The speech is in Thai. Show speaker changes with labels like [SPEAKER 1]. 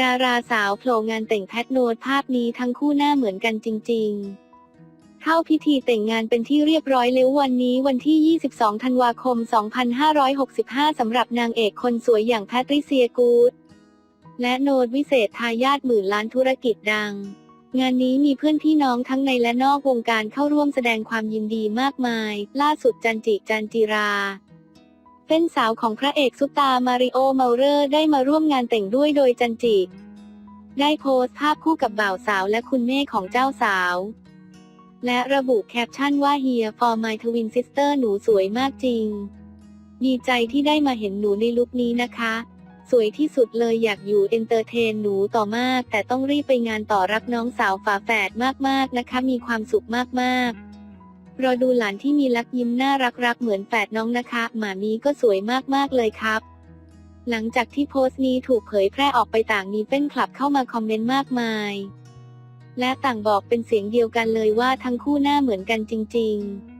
[SPEAKER 1] ดาราสาวโผล่งานแต่งแพทโนดภาพนี้ทั้งคู่หน้าเหมือนกันจริง ๆ เข้าพิธีแต่งงานเป็นที่เรียบร้อยแล้ววันนี้วันที่ 22 ธันวาคม 2565 สำหรับนางเอกคนสวยอย่างแพทริเซียกูด และโนดวิเศษทายาทหมื่นล้านธุรกิจดัง งานนี้มีเพื่อนพี่น้องทั้งในและนอกวงการเข้าร่วมแสดงความยินดีมากมาย ล่าสุดจันจิจันจิรา เป็นสาวของพระเอกซุปตามาริโอเมาเรอร์ได้มาร่วมงานแต่งด้วยโดยจันจิ ได้โพสต์ภาพคู่กับบ่าวสาวและคุณแม่ของเจ้าสาว และระบุแคปชั่นว่า Here for my twin sister หนูสวยมากจริง ดีใจที่ได้มาเห็นหนูในลุคนี้นะคะ สวยที่สุดเลยอยากอยู่เอนเตอร์เทนหนูต่อมาก แต่ต้องรีบไปงานต่อรักน้องสาวฝาแฝดมากๆนะคะ มีความสุขมากๆ รอดูหลานที่มีลักยิ้มน่ารักๆ เหมือนแฝดน้องนะคะ หมามีก็สวยมากๆเลยครับ หลังจากที่โพสต์นี้ถูกเผยแพร่ออกไปต่างมีเป้นคลับเข้ามาคอมเมนต์มากมาย และต่างบอกเป็นเสียงเดียวกันเลยว่าทั้งคู่หน้าเหมือนกันจริง ๆ